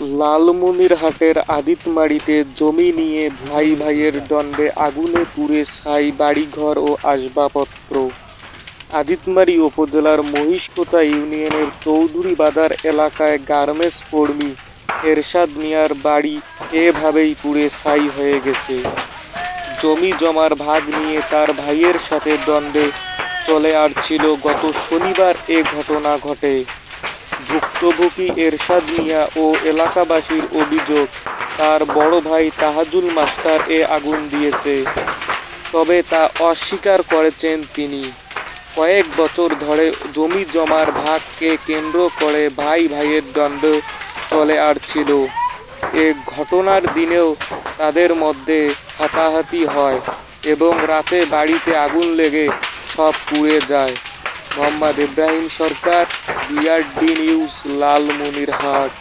লালমনিরহাটের আদিতমারিতে জমি নিয়ে ভাই ভাইয়ের দ্বন্দ্বে আগুনে পুড়ে ছাই বাড়িঘর ও আসবাবপত্র। আদিতমারি উপজেলার মহিষকোতা ইউনিয়নের চৌধুরী বাজার এলাকায় গার্মেন্টস কর্মী এরশাদ মিয়ার বাড়ি এভাবেই পুড়ে ছাই হয়ে গেছে। জমি জমার ভাগ নিয়ে তার ভাইয়ের সাথে দ্বন্দ্বে চলে আসছিল গত শনিবার এ ঘটনা ঘটে। ভুক্তভোগী এরশাদ মিয়া ও এলাকাবাসীর অভিযোগ, তার বড় ভাই তাহাজুল মাস্টার এ আগুন দিয়েছে। তবে তা অস্বীকার করেছেন তিনি। কয়েক বছর ধরে জমি জমার ভাগকে কেন্দ্র করে ভাই ভাইয়ের দ্বন্দ্ব চলে আসছিল। এ ঘটনার দিনেও তাদের মধ্যে হাতাহাতি হয় এবং রাতে বাড়িতে আগুন লেগে সব পুড়ে যায়। Mohammad Ibrahim Sarkar BRD news Lalmonirhat.